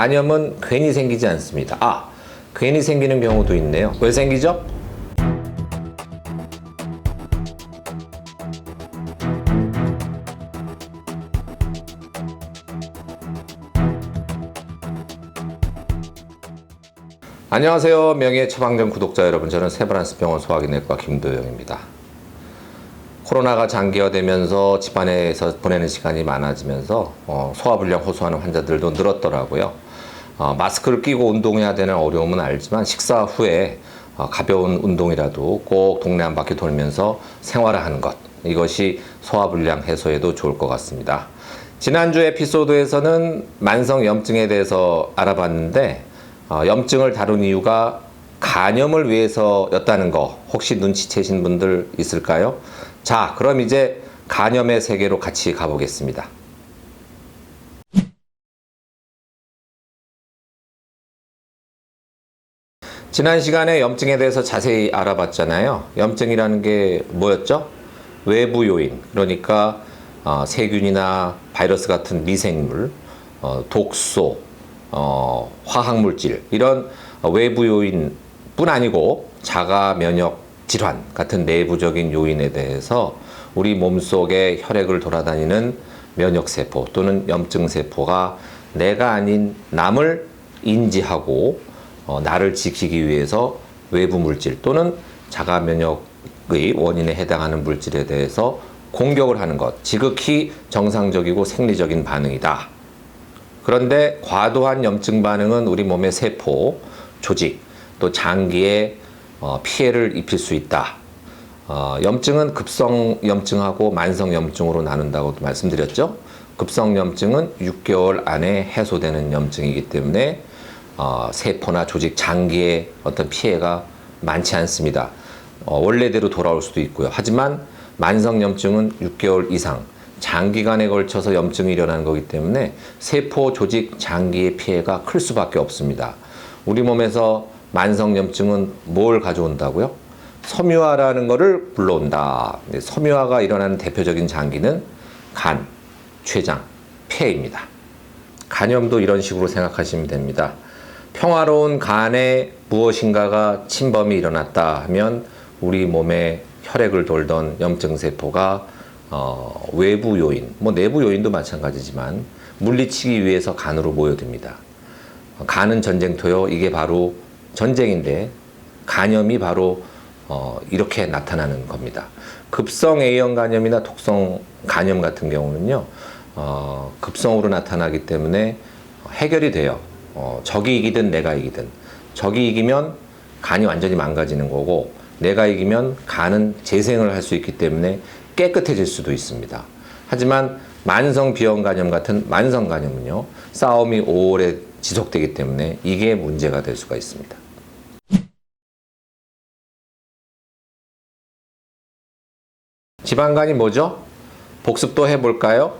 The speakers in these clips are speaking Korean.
간염은 괜히 생기지 않습니다. 아, 괜히 생기는 경우도 있네요. 왜 생기죠? 안녕하세요. 명예 처방전 구독자 여러분. 저는 세브란스 병원 소화기내과 김도영입니다. 코로나가 장기화되면서 집안에서 보내는 시간이 많아지면서 어, 소화불량 호소하는 환자들도 늘었더라고요. 어, 마스크를 끼고 운동해야 되는 어려움은 알지만 식사 후에 어, 가벼운 운동이라도 꼭 동네 한 바퀴 돌면서 생활을 하는 것 이것이 소화불량 해소에도 좋을 것 같습니다. 지난주 에피소드에서는 만성 염증에 대해서 알아봤는데 어, 염증을 다룬 이유가 간염을 위해서였다는 거 혹시 눈치채신 분들 있을까요? 자, 그럼 이제 간염의 세계로 같이 가보겠습니다. 지난 시간에 염증에 대해서 자세히 알아봤잖아요. 염증이라는 게 뭐였죠? 외부 요인, 그러니까 어, 세균이나 바이러스 같은 미생물, 어, 독소, 어, 화학물질 이런 외부 요인뿐 아니고 자가 면역 질환 같은 내부적인 요인에 대해서 우리 몸속에 혈액을 돌아다니는 면역 세포 또는 염증 세포가 내가 아닌 남을 인지하고 어, 나를 지키기 위해서 외부 물질 또는 자가 면역의 원인에 해당하는 물질에 대해서 공격을 하는 것 지극히 정상적이고 생리적인 반응이다. 그런데 과도한 염증 반응은 우리 몸의 세포, 조직, 또 장기에 어, 피해를 입힐 수 있다. 어, 염증은 급성 염증하고 만성 염증으로 나눈다고 말씀드렸죠. 급성 염증은 6개월 안에 해소되는 염증이기 때문에 어, 세포나 조직, 장기에 어떤 피해가 많지 않습니다. 어, 원래대로 돌아올 수도 있고요. 하지만 만성 염증은 6개월 이상 장기간에 걸쳐서 염증이 일어나는 거기 때문에 세포, 조직, 장기의 피해가 클 수밖에 없습니다. 우리 몸에서 만성 염증은 뭘 가져온다고요? 섬유화라는 것을 불러온다. 네, 섬유화가 일어나는 대표적인 장기는 간, 췌장, 폐입니다. 간염도 이런 식으로 생각하시면 됩니다. 평화로운 간에 무엇인가가 침범이 일어났다 하면 우리 몸에 혈액을 돌던 염증 세포가 어, 외부 요인, 뭐 내부 요인도 마찬가지지만 물리치기 위해서 간으로 모여듭니다. 간은 전쟁터요. 이게 바로 전쟁인데 간염이 바로 어, 이렇게 나타나는 겁니다. 급성 A형 간염이나 독성 간염 같은 경우는요, 어, 급성으로 나타나기 때문에 해결이 돼요. 어, 적이 이기든 내가 이기든 적이 이기면 간이 완전히 망가지는 거고 내가 이기면 간은 재생을 할 수 있기 때문에 깨끗해질 수도 있습니다. 하지만 만성 비형 간염 같은 만성 간염은요 싸움이 오래 지속되기 때문에 이게 문제가 될 수가 있습니다. 지방간이 뭐죠? 복습도 해볼까요?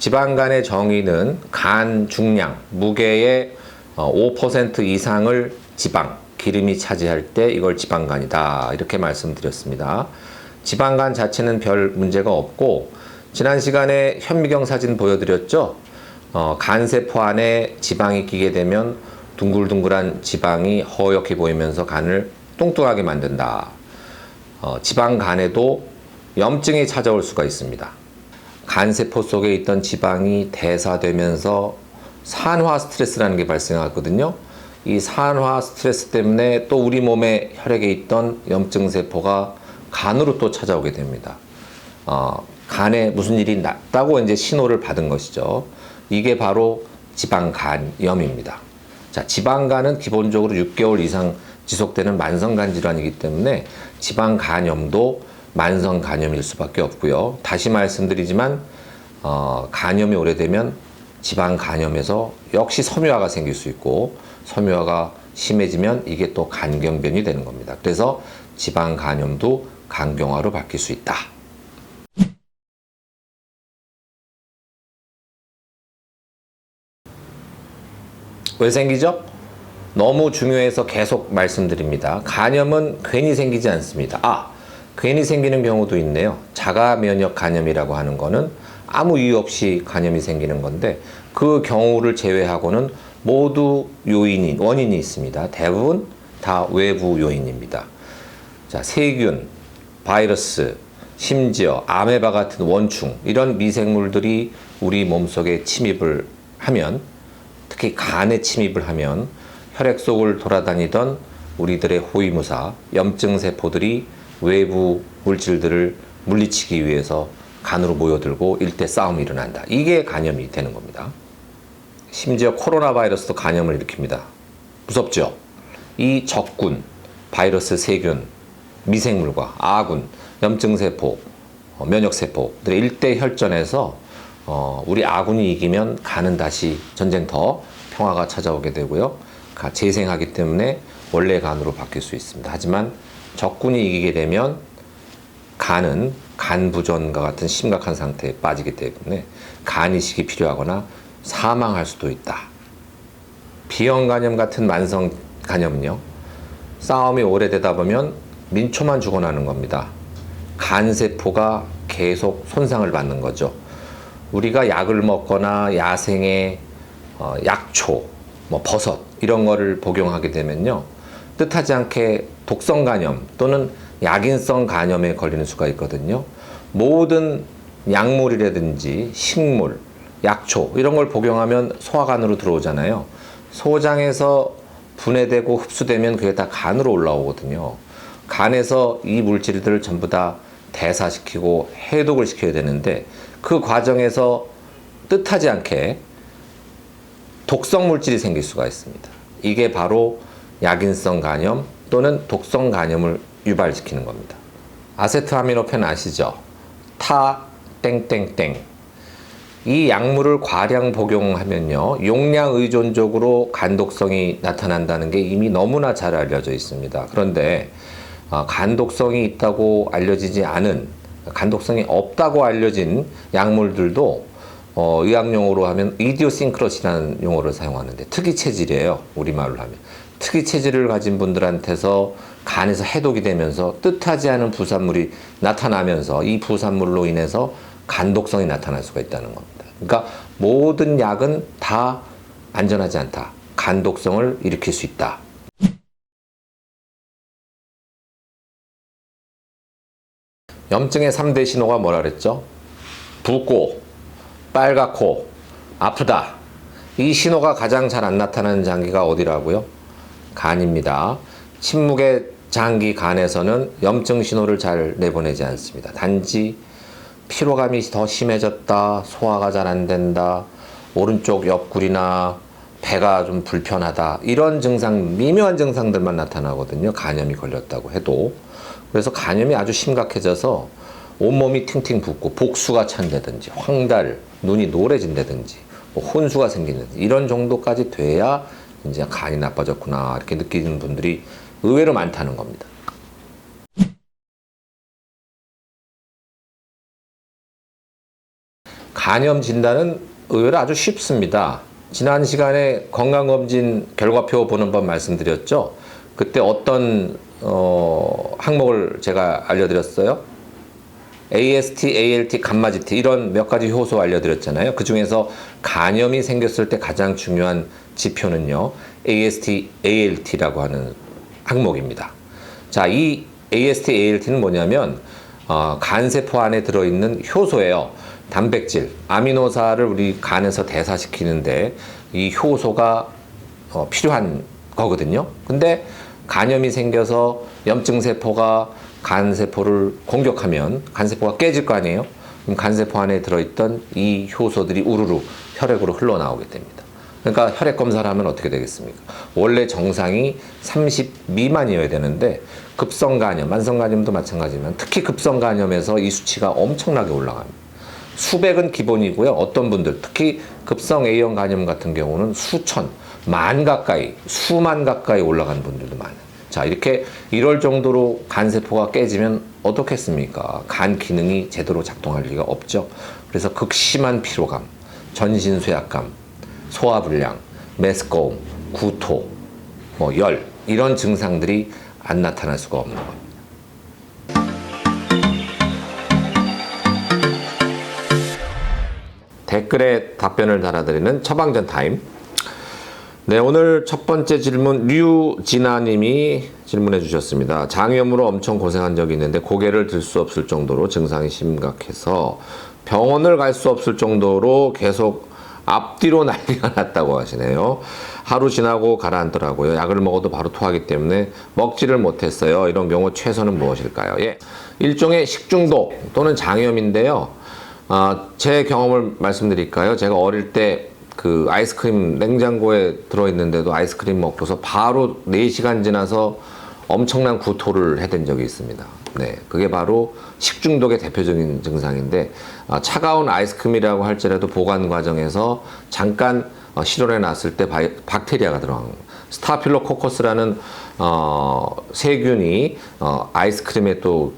지방 간의 정의는 간 중량, 무게의 5% 이상을 지방, 기름이 차지할 때 이걸 지방간이다. 이렇게 말씀드렸습니다. 지방간 자체는 별 문제가 없고, 지난 시간에 현미경 사진 보여드렸죠? 어, 간세포 안에 지방이 끼게 되면 둥글둥글한 지방이 허옇게 보이면서 간을 뚱뚱하게 만든다. 어, 지방간에도 염증이 찾아올 수가 있습니다. 간세포 속에 있던 지방이 대사되면서 산화 스트레스라는 게 발생하거든요. 이 산화 스트레스 때문에 또 우리 몸에 혈액에 있던 염증 세포가 간으로 또 찾아오게 됩니다. 어, 간에 무슨 일이 났다고 이제 신호를 받은 것이죠. 이게 바로 지방간염입니다. 자, 지방간은 기본적으로 6개월 이상 지속되는 만성간 질환이기 때문에 지방간염도 만성 간염일 수밖에 없고요. 다시 말씀드리지만 어, 간염이 오래되면 지방 간염에서 역시 섬유화가 생길 수 있고 섬유화가 심해지면 이게 또 간경변이 되는 겁니다. 그래서 지방 간염도 간경화로 바뀔 수 있다. 왜 생기죠? 너무 중요해서 계속 말씀드립니다. 간염은 괜히 생기지 않습니다. 아, 괜히 생기는 경우도 있네요. 자가 면역 간염이라고 하는 거는 아무 이유 없이 간염이 생기는 건데 그 경우를 제외하고는 모두 요인이 원인이 있습니다. 대부분 다 외부 요인입니다. 자, 세균, 바이러스, 심지어 아메바 같은 원충 이런 미생물들이 우리 몸속에 침입을 하면 특히 간에 침입을 하면 혈액 속을 돌아다니던 우리들의 호위무사 염증 세포들이 외부 물질들을 물리치기 위해서 간으로 모여들고 일대 싸움이 일어난다. 이게 간염이 되는 겁니다. 심지어 코로나 바이러스도 간염을 일으킵니다. 무섭죠? 이 적군, 바이러스 세균, 미생물과 아군, 염증세포, 어, 면역세포들의 일대 혈전에서 어, 우리 아군이 이기면 간은 다시 전쟁터, 평화가 찾아오게 되고요. 가- 재생하기 때문에 원래 간으로 바뀔 수 있습니다. 하지만 적군이 이기게 되면 간은 간 부전과 같은 심각한 상태에 빠지기 때문에 간 이식이 필요하거나 사망할 수도 있다. 비형 간염 같은 만성 간염은요. 싸움이 오래되다 보면 민초만 죽어나는 겁니다. 간 세포가 계속 손상을 받는 거죠. 우리가 약을 먹거나 야생의 어, 약초, 뭐 버섯 이런 거를 복용하게 되면요. 뜻하지 않게 독성 간염 또는 약인성 간염에 걸리는 수가 있거든요. 모든 약물이라든지 식물, 약초 이런 걸 복용하면 소화관으로 들어오잖아요. 소장에서 분해되고 흡수되면 그게 다 간으로 올라오거든요. 간에서 이 물질들을 전부 다 대사시키고 해독을 시켜야 되는데 그 과정에서 뜻하지 않게 독성 물질이 생길 수가 있습니다. 이게 바로 약인성 간염 또는 독성 간염을 유발시키는 겁니다. 아세트아미노펜 아시죠? 타 땡땡땡 이 약물을 과량 복용하면요 용량 의존적으로 간독성이 나타난다는 게 이미 너무나 잘 알려져 있습니다. 그런데 어, 간독성이 있다고 알려지지 않은 간독성이 없다고 알려진 약물들도 어, 의학용어로 하면 이디오싱크러시라는 용어를 사용하는데 특이 체질이에요 우리말로 하면 특이 체질을 가진 분들한테서 간에서 해독이 되면서 뜻하지 않은 부산물이 나타나면서 이 부산물로 인해서 간독성이 나타날 수가 있다는 겁니다. 그러니까 모든 약은 다 안전하지 않다. 간독성을 일으킬 수 있다. 염증의 3대 신호가 뭐라 그랬죠? 붓고, 빨갛고, 아프다. 이 신호가 가장 잘 안 나타나는 장기가 어디라고요? 간입니다. 침묵의 장기 간에서는 염증 신호를 잘 내보내지 않습니다. 단지 피로감이 더 심해졌다, 소화가 잘 안 된다, 오른쪽 옆구리나 배가 좀 불편하다 이런 증상 미묘한 증상들만 나타나거든요. 간염이 걸렸다고 해도 그래서 간염이 아주 심각해져서 온몸이 팅팅 붓고 복수가 찬다든지 황달, 눈이 노래진다든지 뭐 혼수가 생기는 이런 정도까지 돼야 이제 간이 나빠졌구나 이렇게 느끼는 분들이 의외로 많다는 겁니다. 간염 진단은 의외로 아주 쉽습니다. 지난 시간에 건강검진 결과표 보는 법 말씀드렸죠. 그때 어떤 어, 항목을 제가 알려드렸어요. AST, ALT, 감마지T 이런 몇 가지 효소 알려드렸잖아요. 그 중에서 간염이 생겼을 때 가장 중요한 지표는요. AST, ALT라고 하는 항목입니다. 자, 이 AST, ALT는 뭐냐면 어, 간세포 안에 들어있는 효소예요. 단백질, 아미노사를 우리 간에서 대사시키는데 이 효소가 어, 필요한 거거든요. 근데 간염이 생겨서 염증 세포가 간 세포를 공격하면 간 세포가 깨질 거 아니에요. 그럼 간 세포 안에 들어있던 이 효소들이 우르르 혈액으로 흘러나오게 됩니다. 그러니까 혈액 검사를 하면 어떻게 되겠습니까? 원래 정상이 30 미만이어야 되는데 급성 간염, 만성 간염도 마찬가지지만 특히 급성 간염에서 이 수치가 엄청나게 올라갑니다. 수백은 기본이고요. 어떤 분들 특히 급성 A형 간염 같은 경우는 수천, 만 가까이, 수만 가까이 올라가는 분들도 많아요. 자, 이렇게 이럴 정도로 간 세포가 깨지면 어떻겠습니까? 간 기능이 제대로 작동할 리가 없죠. 그래서 극심한 피로감, 전신 쇠약감, 소화불량, 메스꺼움, 구토, 뭐 열 이런 증상들이 안 나타날 수가 없는 겁니다. 댓글에 답변을 달아드리는 처방전 타임. 네, 오늘 첫 번째 질문 류진아님이 질문해 주셨습니다. 장염으로 엄청 고생한 적이 있는데 고개를 들 수 없을 정도로 증상이 심각해서 병원을 갈 수 없을 정도로 계속 앞뒤로 난리가 났다고 하시네요. 하루 지나고 가라앉더라고요. 약을 먹어도 바로 토하기 때문에 먹지를 못했어요. 이런 경우 최선은 무엇일까요? 예, 일종의 식중독 또는 장염인데요. 아, 제 경험을 말씀드릴까요? 제가 어릴 때 그 아이스크림 냉장고에 들어있는데도 아이스크림 먹고서 바로 4시간 지나서 엄청난 구토를 해댄 적이 있습니다. 네, 그게 바로 식중독의 대표적인 증상인데 아, 차가운 아이스크림이라고 할지라도 보관 과정에서 잠깐 어, 실온에 놨을 때 바이- 박테리아가 들어간. 스타필로코커스라는 어, 세균이 어, 아이스크림에 또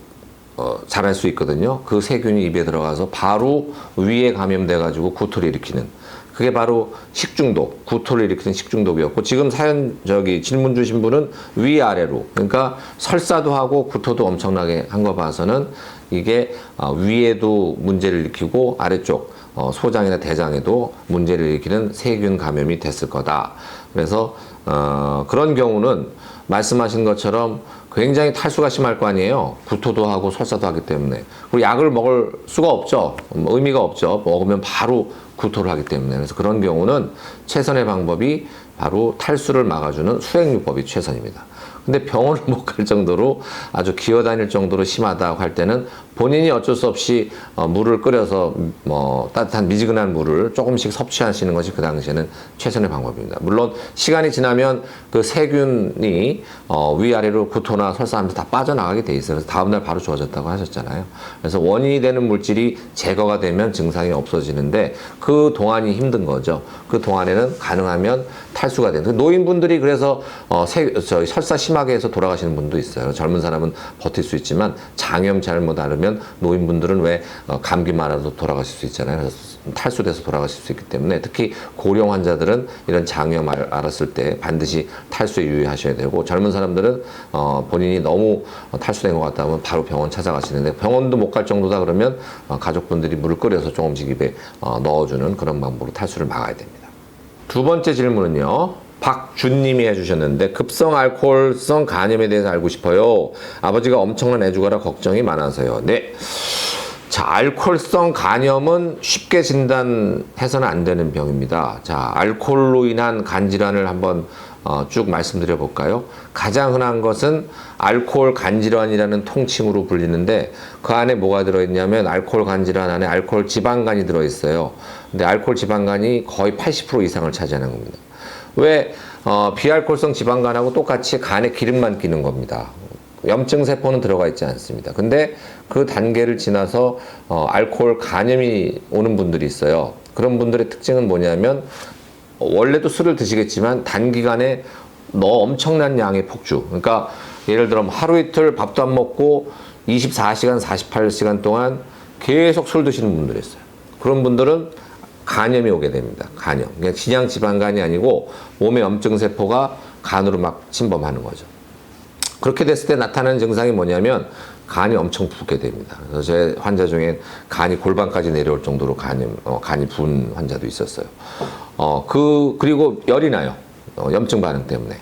어, 자랄 수 있거든요. 그 세균이 입에 들어가서 바로 위에 감염돼 가지고 구토를 일으키는 그게 바로 식중독, 구토를 일으키는 식중독이었고 지금 사연 저기 질문 주신 분은 위아래로 그러니까 설사도 하고 구토도 엄청나게 한 거 봐서는 이게 어, 위에도 문제를 일으키고 아래쪽 어, 소장이나 대장에도 문제를 일으키는 세균 감염이 됐을 거다. 그래서 어, 그런 경우는 말씀하신 것처럼 굉장히 탈수가 심할 거 아니에요. 구토도 하고 설사도 하기 때문에. 그리고 약을 먹을 수가 없죠. 음, 의미가 없죠. 먹으면 바로 구토를 하기 때문에. 그래서 그런 경우는 최선의 방법이 바로 탈수를 막아주는 수액요법이 최선입니다. 근데 병원을 못 갈 정도로 아주 기어다닐 정도로 심하다고 할 때는 본인이 어쩔 수 없이 어, 물을 끓여서 뭐 따뜻한 미지근한 물을 조금씩 섭취하시는 것이 그 당시에는 최선의 방법입니다. 물론 시간이 지나면 그 세균이 어, 위아래로 구토나 설사하면서 다 빠져나가게 돼 있어요. 그래서 다음날 바로 좋아졌다고 하셨잖아요. 그래서 원인이 되는 물질이 제거가 되면 증상이 없어지는데 그 동안이 힘든 거죠. 그 동안에는 가능하면 탈수가 되는. 노인분들이 그래서 어, 세, 저희 설사 심하게 해서 돌아가시는 분도 있어요. 젊은 사람은 버틸 수 있지만 장염 잘못 앓으면 노인분들은 왜 어, 감기만 와도 돌아가실 수 있잖아요. 그래서 탈수돼서 돌아가실 수 있기 때문에 특히 고령 환자들은 이런 장염 알- 앓았을 때 반드시 탈수에 유의하셔야 되고 젊은 사람들은 어, 본인이 너무 어, 탈수된 것 같다 하면 바로 병원 찾아가시는데 병원도 못 갈 정도다 그러면 어, 가족분들이 물을 끓여서 조금씩 입에 어, 넣어주는 그런 방법으로 탈수를 막아야 됩니다. 두 번째 질문은요. 박준님이 해주셨는데 급성 알코올성 간염에 대해서 알고 싶어요. 아버지가 엄청난 애주가라 걱정이 많아서요. 네. 자, 알코올성 간염은 쉽게 진단해서는 안 되는 병입니다. 자, 알코올로 인한 간 질환을 한번 어, 쭉 말씀드려 볼까요? 가장 흔한 것은 알코올 간 질환이라는 통칭으로 불리는데 그 안에 뭐가 들어 있냐면 알코올 간 질환 안에 알코올 지방간이 들어 있어요. 근데 알코올 지방간이 거의 80% 이상을 차지하는 겁니다. 왜 어, 비알코올성 지방간하고 똑같이 간에 기름만 끼는 겁니다. 염증 세포는 들어가 있지 않습니다. 근데 그 단계를 지나서 어, 알코올 간염이 오는 분들이 있어요. 그런 분들의 특징은 뭐냐면 어, 원래도 술을 드시겠지만 단기간에 너 엄청난 양의 폭주. 그러니까 예를 들어 뭐 하루 이틀 밥도 안 먹고 24시간, 48시간 동안 계속 술 드시는 분들이 있어요. 그런 분들은 간염이 오게 됩니다. 간염. 그냥 그냥 지방간이 아니고 몸의 염증 세포가 간으로 막 침범하는 거죠. 그렇게 됐을 때 나타나는 증상이 뭐냐면 간이 엄청 붓게 됩니다. 그래서 제 환자 중에 간이 골반까지 내려올 정도로 간이, 어, 간이 부은 환자도 있었어요. 어, 그, 그리고 열이 나요. 어, 염증 반응 때문에.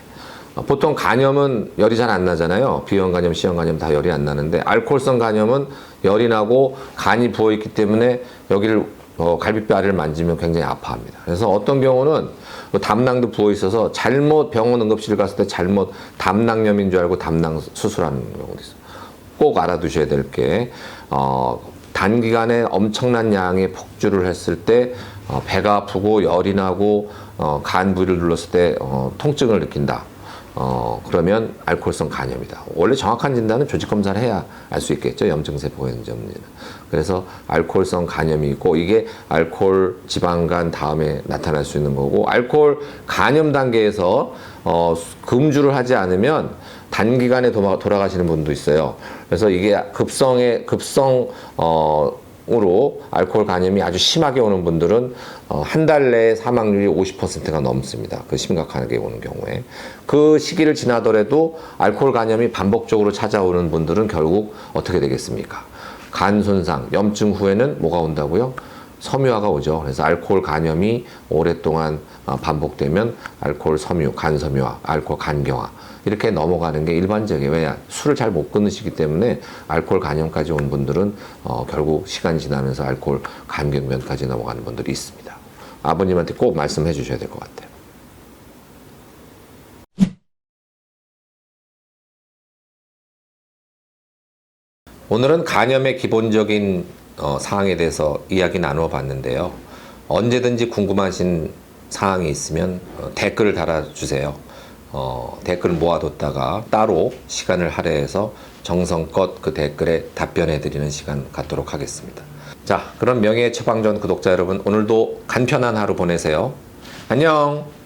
어, 보통 간염은 열이 잘 안 나잖아요. 비형 간염, C형 간염 다 열이 안 나는데 알코올성 간염은 열이 나고 간이 부어 있기 때문에 여기를 어, 갈비뼈 아래를 만지면 굉장히 아파합니다. 그래서 어떤 경우는 뭐 담낭도 부어 있어서 잘못 병원 응급실 갔을 때 잘못 담낭염인 줄 알고 담낭 수술하는 경우도 있어요. 꼭 알아두셔야 될 게 어, 단기간에 엄청난 양의 폭주를 했을 때 어, 배가 아프고 열이 나고 어, 간 부위를 눌렀을 때 어, 통증을 느낀다. 어, 그러면 알코올성 간염이다. 원래 정확한 진단은 조직 검사를 해야 알 수 있겠죠. 염증 세포가 있는지 없는지는. 그래서 알코올성 간염이 있고 이게 알코올 지방간 다음에 나타날 수 있는 거고 알코올 간염 단계에서 어, 금주를 하지 않으면 단기간에 도마- 돌아가시는 분도 있어요. 그래서 이게 급성의 급성 어 으로 알코올 간염이 아주 심하게 오는 분들은 어, 한 달 내에 사망률이 50%가 넘습니다. 그 심각하게 오는 경우에 그 시기를 지나더라도 알코올 간염이 반복적으로 찾아오는 분들은 결국 어떻게 되겠습니까? 간 손상, 염증 후에는 뭐가 온다고요? 섬유화가 오죠. 그래서 알코올 간염이 오랫동안 어, 반복되면 알코올 섬유, 간 섬유화, 알코올 간경화 이렇게 넘어가는 게 일반적이에요. 왜냐 술을 잘 못 끊으시기 때문에 알코올 간염까지 온 분들은 어, 결국 시간 지나면서 알코올 간경변까지 넘어가는 분들이 있습니다. 아버님한테 꼭 말씀해 주셔야 될 것 같아요. 오늘은 간염의 기본적인 어, 사항에 대해서 이야기 나누어 봤는데요. 언제든지 궁금하신 사항이 있으면 어, 댓글을 달아주세요. 어, 댓글 모아뒀다가 따로 시간을 할애해서 정성껏 그 댓글에 답변해드리는 시간 갖도록 하겠습니다. 자, 그럼 명예의 처방전 구독자 여러분, 오늘도 간편한 하루 보내세요. 안녕!